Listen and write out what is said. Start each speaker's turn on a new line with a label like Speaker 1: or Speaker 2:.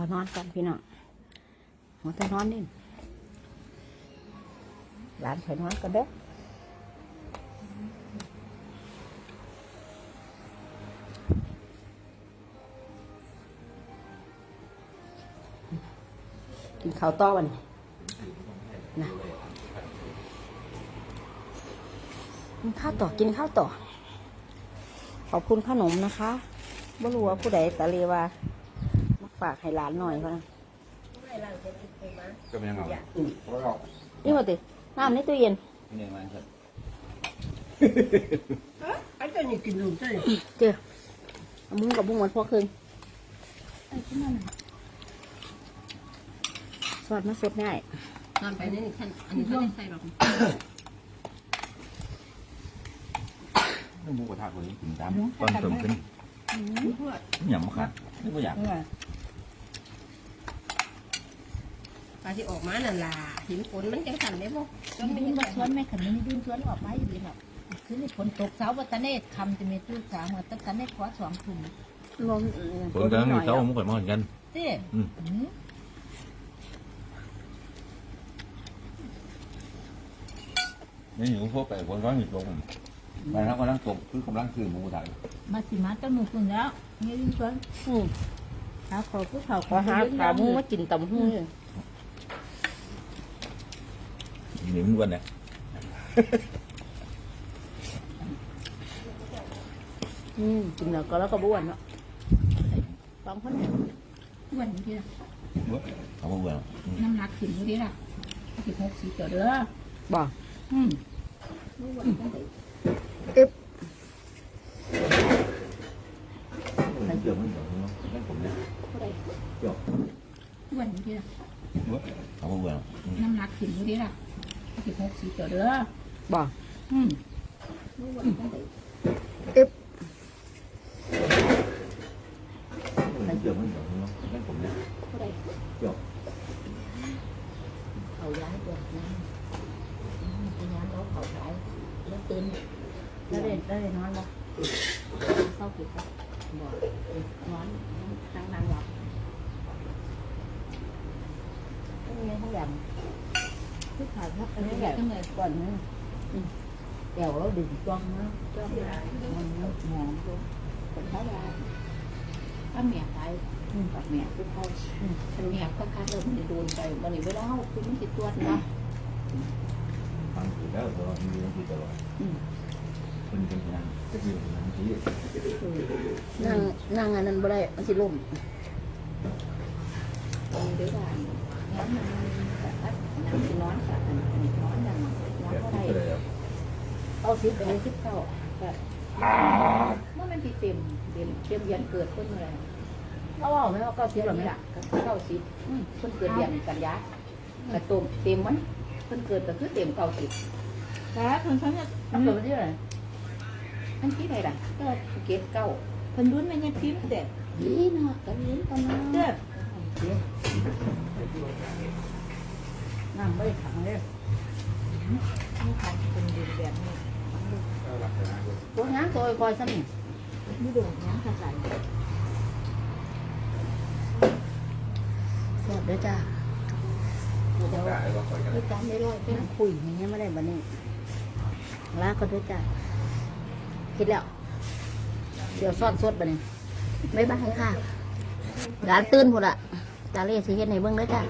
Speaker 1: เขานอนกันพี่น้องหัวแต่นอนนี่หลานเขานอนกันเด้อกินข้าวต้อวันนะกินข้าวต่อกินข้าวต่อ ขอบคุณขนมนะคะบ่รู้ว่าผู้ใดตะเลว่ามา ฝากให้หลานหน่อยเขานะ
Speaker 2: ก็ไม่ยังเอา
Speaker 1: นี่มาติน้ำในตู้เย็น
Speaker 2: เนี่ยมันครับ
Speaker 3: ไอ้เจ้านี่กินลูกเจ้านี่
Speaker 1: เจอเอามุ้งกับมุ้งเหมือนพวกคืนสอดมาสดง่าย
Speaker 3: ตอนไปนี่ท่านอันนี้ท่านใส่หรอก
Speaker 2: ต้องมูกระทะคนนี้กินตามตอนเติมขึ้นอย่างมั้งครับไม่ก็อยาก
Speaker 3: ปลาที่ออกมานั่นล่ะหินฝนมันจังสั่นได้บ่จน
Speaker 4: ไม่
Speaker 3: ไม่
Speaker 4: ได้
Speaker 3: เห็น
Speaker 4: มาชวนแม่ขันไม่ได้ดินชวนออกมาอยู่ดีหรอกคือนี่ฝนตกเสาวัตเนศคำจะมีตู้สามวัตตะเนศขอสองถุง
Speaker 1: รวม
Speaker 2: คนกันมีเขามุกกันมาเหมือนกัน
Speaker 4: เจ้
Speaker 2: อืม
Speaker 4: อืม
Speaker 2: นี่อยู่พวกไปคนร้อนหยุดลงมาแล้วกำลังตกคือกำลังซื้อหมูถ่าย
Speaker 4: มาสิมาตั้งหนูคุณแล้วนี่ดินชวน
Speaker 1: อืม
Speaker 4: ขาขอผู้เขา
Speaker 1: ขอหาขามุ้งมากินตำหุ้ งเลย
Speaker 2: หนีมันวันเนี่ย
Speaker 1: อืมกินแล้วก็แล้วก็บ้วนเนาะสองคนเนี่ย
Speaker 4: อ้วนอยู่ดีละ
Speaker 2: เอามาเบื่อ
Speaker 4: น้ำหนักขึ้นอยู่ดีละสิบหกสิบตัวเด้อ
Speaker 1: บอก
Speaker 4: อืม
Speaker 2: นั่นเกี่ยวมันเกี่ยวนั่นผมเนี่ยเกี่ยว
Speaker 4: อ้วนอยู่ดีละ
Speaker 2: เอามาเบื่อ
Speaker 4: น้ำหนักขึ้นอยู่ดีละ สิบหกสิบตัวเด้อ
Speaker 1: บอก
Speaker 4: อืม
Speaker 2: นั่นเกี่ยวมันเกี่ยวนั่นผมเนี่ยเกี่ยว
Speaker 4: เขาย้ายตัวนะเป็นย้ายแล้วเขาขายแล้วตื่น
Speaker 1: แล้วเด่นแล้วเด่นนอนบ่
Speaker 4: เศร้าผิดครับ
Speaker 1: บอกนอนนั่งนั่งหลับเป็นไงทั้งอย่าง
Speaker 4: คือขายพัก
Speaker 1: อั
Speaker 4: อั
Speaker 1: น
Speaker 4: น
Speaker 1: นี้
Speaker 4: นี้
Speaker 1: แบ
Speaker 4: แบบบเลย
Speaker 1: ก่อนนะอืมแก้วเราดึง จ้องนะจ้องมันเนื้อหอมตัวคนท้ายา
Speaker 4: ถ้าเมียตาย
Speaker 1: อืมกับแม่ทุกคน
Speaker 4: ฉันเมียก็คัดเลยมันจะโดนไปวันนี้เวลาเขาคือมันติดตัวนะ
Speaker 2: ฟังถือแล้วตลอดมีต้องถือตลอดเป็นเป็นงานจะมีงานที่
Speaker 1: นั่งนั่งอันนั้นบ่ได้มันสิล่ม
Speaker 4: เดี๋ยวว่า น้ำมันแบบน้ำที่นอนสัตว์นอนดังนอน
Speaker 2: แบบ
Speaker 4: ก็ได้
Speaker 2: ที่เลย
Speaker 1: เอาสิบไปสิบเก้า
Speaker 4: แบบเมื่อมันติเต็มเต็มเต็มเดือนเกิดคนอะไร
Speaker 1: เอาเอาไหมเอาเก้าสิ
Speaker 4: เดื
Speaker 1: บ
Speaker 4: อน
Speaker 1: หรอไหม
Speaker 4: นี้
Speaker 1: ล่ะ
Speaker 4: ละเก้าสิบคนเกิดเดือนกันยาแต่ตุ่มเต็มมันคนเกิดก็คือเต็มเก้าสิบ
Speaker 1: แต่คนเขาเนี่ยเอาเกิดวันที่อะไร
Speaker 4: มันที่ไหนล่ะก็เกตเก้า
Speaker 1: เพิ่นรุ่นไม่ยังพิมพ์เด็ด
Speaker 4: นี่นะกันนี้ตอนนั้น
Speaker 1: เด้อ น้ำไม่ได้ขังเลย
Speaker 4: นี่ทำเป็นดือนแบบนี้
Speaker 1: ตัวงานตัวคอยซ้ำนี่
Speaker 4: นี่ดูน้ำกระใส
Speaker 1: สวัสดีจ้า
Speaker 4: เดี๋ยวไม่จำไม่ร้อยเป็น
Speaker 1: คุยอย่างเงี้ยไม่ได้บันนี้ลาก็ด้วยจ้าคิดแล้ว เดี๋ยวซ่อนสดบันนี้ไม่บ้าค่ะร้านตื่นหมดละตาเล่สิเฮ็ดในเบื้องด้อจ้า